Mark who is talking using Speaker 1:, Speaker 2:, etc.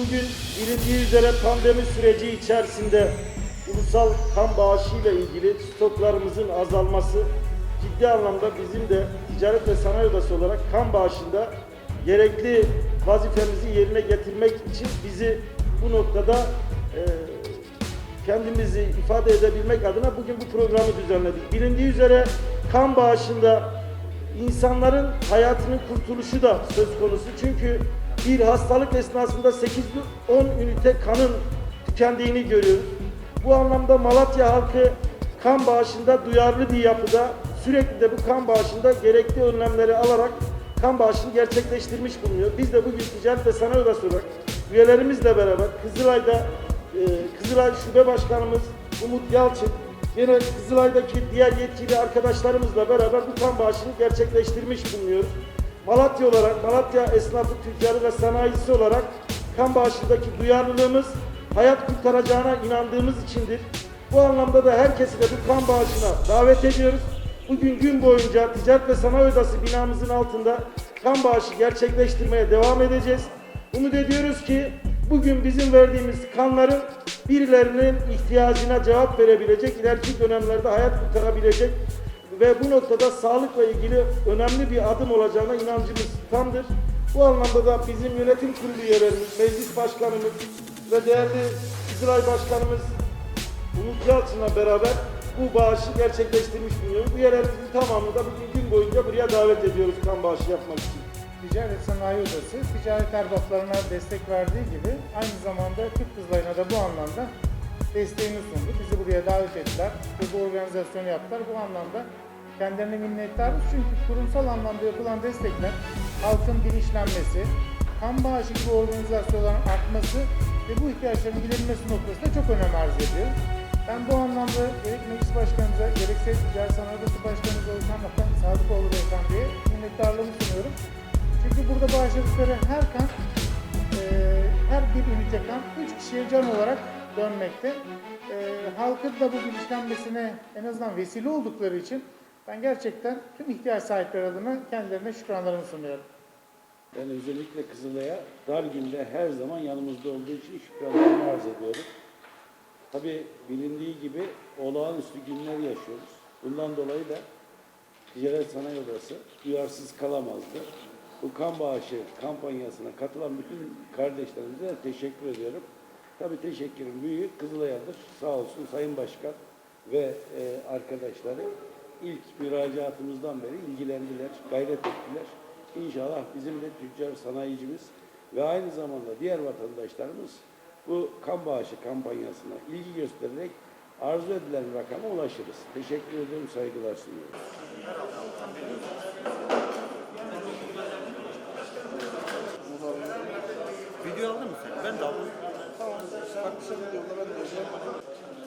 Speaker 1: Bugün bilindiği üzere pandemi süreci içerisinde ulusal kan bağışı ile ilgili stoklarımızın azalması ciddi anlamda bizim de Ticaret ve Sanayi Odası olarak kan bağışında gerekli vazifemizi yerine getirmek için bizi bu noktada e, kendimizi ifade edebilmek adına bugün bu programı düzenledik. Bilindiği üzere kan bağışında insanların hayatının kurtuluşu da söz konusu. Çünkü bir hastalık esnasında 8-10 ünite kanın tükendiğini görüyoruz. Bu anlamda Malatya halkı kan bağışında duyarlı bir yapıda sürekli de bu kan bağışında gerekli önlemleri alarak kan bağışını gerçekleştirmiş bulunuyor. Biz de bugün Ticaret ve Sanayi Odası olarak üyelerimizle beraber Kızılay'da e, Kızılay Şube Başkanımız Umut Yalçın Yine Kızılay'daki diğer yetkili arkadaşlarımızla beraber bu kan bağışını gerçekleştirmiş bulunuyoruz. Malatya olarak, Malatya esnafı, tüccarı ve sanayisi olarak kan bağışındaki duyarlılığımız hayat kurtaracağına inandığımız içindir. Bu anlamda da herkesi de bu kan bağışına davet ediyoruz. Bugün gün boyunca Ticaret ve Sanayi Odası binamızın altında kan bağışı gerçekleştirmeye devam edeceğiz. Umut ediyoruz ki bugün bizim verdiğimiz kanların birilerinin ihtiyacına cevap verebilecek, ileriki dönemlerde hayat kurtarabilecek ve bu noktada sağlıkla ilgili önemli bir adım olacağına inancımız tamdır. Bu anlamda da bizim yönetim kurulu üyelerimiz, meclis başkanımız ve değerli Kızılay Başkanımız Umut Yalçın'la beraber bu bağışı gerçekleştirmiş bulunuyoruz. Üyelerimizin tamamını da bugün gün boyunca buraya davet ediyoruz kan bağışı yapmak için.
Speaker 2: Ticaret Sanayi Odası ticaret erbaplarına destek verdiği gibi aynı zamanda Türk Kızılayı'na da bu anlamda desteğini sundu. Bizi buraya davet ettiler ve bu organizasyonu yaptılar. Bu anlamda kendilerine minnettarız çünkü kurumsal anlamda yapılan destekler halkın bilinçlenmesi, kan bağışı gibi organizasyonların artması ve bu ihtiyaçların giderilmesi noktasında çok önem arz ediyor. Ben bu anlamda gerek meclis başkanımıza, gerekse Ticaret Sanayi Odası Başkanımız Oğuzhan Bakan Sadıkoğlu Beyefendi'ye minnettarlığımı sunuyorum. Çünkü burada bağışladıkları her kan, e, her bir ünite kan 3 kişiye can olarak dönmekte. E, halkın da bu bilinçlenmesine en azından vesile oldukları için ben gerçekten tüm ihtiyaç sahipleri adına kendilerine şükranlarımı sunuyorum.
Speaker 3: Ben özellikle Kızılay'a dar günde her zaman yanımızda olduğu için şükranlarımı arz ediyorum. Tabi bilindiği gibi olağanüstü günler yaşıyoruz. Bundan dolayı da Ticaret Sanayi Odası duyarsız kalamazdı. Bu kan bağışı kampanyasına katılan bütün kardeşlerimize de teşekkür ediyorum. Tabi teşekkürüm büyük Kızılay'adır. Sağ olsun Sayın Başkan ve e, arkadaşları ilk müracaatımızdan beri ilgilendiler, gayret ettiler. İnşallah bizim de tüccar sanayicimiz ve aynı zamanda diğer vatandaşlarımız bu kan bağışı kampanyasına ilgi göstererek arzu edilen rakama ulaşırız. Teşekkür ediyorum, saygılar sunuyorum.
Speaker 4: Video aldın mı sen? Ben de aldım.
Speaker 5: Tamam, sen de yolla ben de.